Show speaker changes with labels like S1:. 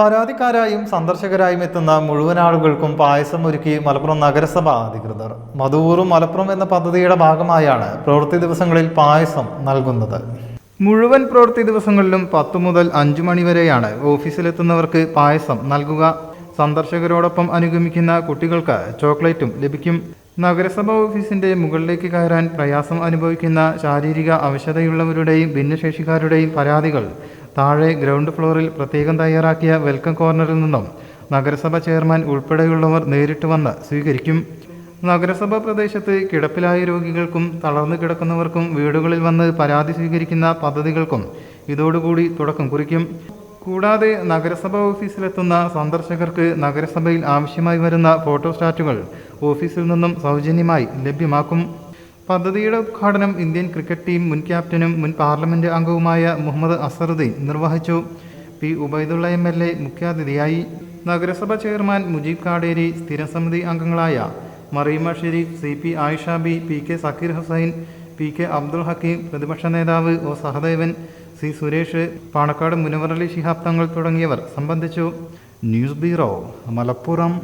S1: പരാതിക്കാരായും സന്ദർശകരായും എത്തുന്ന മുഴുവൻ ആളുകൾക്കും പായസം ഒരുക്കി മലപ്പുറം നഗരസഭ അധികൃതർ. മധൂറും മലപ്പുറം എന്ന പദ്ധതിയുടെ ഭാഗമായാണ് പ്രവൃത്തി ദിവസങ്ങളിൽ പായസം നൽകുന്നത്. മുഴുവൻ പ്രവൃത്തി ദിവസങ്ങളിലും പത്തു മുതൽ അഞ്ചു മണിവരെയാണ് ഓഫീസിലെത്തുന്നവർക്ക് പായസം നൽകുക. സന്ദർശകരോടൊപ്പം അനുഗമിക്കുന്ന കുട്ടികൾക്ക് ചോക്ലേറ്റും ലഭിക്കും. നഗരസഭ ഓഫീസിന്റെ മുകളിലേക്ക് കയറാൻ പ്രയാസം അനുഭവിക്കുന്ന ശാരീരിക അവശതയുള്ളവരുടെയും ഭിന്നശേഷിക്കാരുടെയും പരാതികൾ താഴെ ഗ്രൗണ്ട് ഫ്ലോറിൽ പ്രത്യേകം തയ്യാറാക്കിയ വെൽക്കം കോർണറിൽ നിന്നും നഗരസഭ ചെയർമാൻ ഉൾപ്പെടെയുള്ളവർ നേരിട്ട് വന്ന് സ്വീകരിക്കും. നഗരസഭ പ്രദേശത്ത് കിടപ്പിലായ രോഗികൾക്കും തളർന്നു കിടക്കുന്നവർക്കും വീടുകളിൽ വന്ന് പരാതി സ്വീകരിക്കുന്ന പദ്ധതികൾക്കും ഇതോടുകൂടി തുടക്കം കുറിക്കും. കൂടാതെ നഗരസഭ ഓഫീസിലെത്തുന്ന സന്ദർശകർക്ക് നഗരസഭയിൽ ആവശ്യമായി വരുന്ന ഫോട്ടോസ്റ്റാറ്റുകൾ ഓഫീസിൽ നിന്നും സൗജന്യമായി ലഭ്യമാക്കും. പദ്ധതിയുടെ ഉദ്ഘാടനം ഇന്ത്യൻ ക്രിക്കറ്റ് ടീം മുൻ ക്യാപ്റ്റനും മുൻ പാർലമെന്റ് അംഗവുമായ മുഹമ്മദ് അസറുദ്ദീൻ നിർവഹിച്ചു. P Ubaidullah M L A മുഖ്യാതിഥിയായി നഗരസഭ ചെയർമാൻ മുജീബ് കാടേരി സ്ഥിരം സമിതി അംഗങ്ങളായ Mareema Sharif C P Ayisha B P K Zakir Hussain P K Abdul Hakeem പ്രതിപക്ഷ നേതാവ് ഒ സഹദേവൻ സി സുരേഷ് പാണക്കാട് മുനവറലി ശിഹാബ് തങ്ങൾ തുടങ്ങിയവർ സംബന്ധിച്ചു. News bureau Malappuram.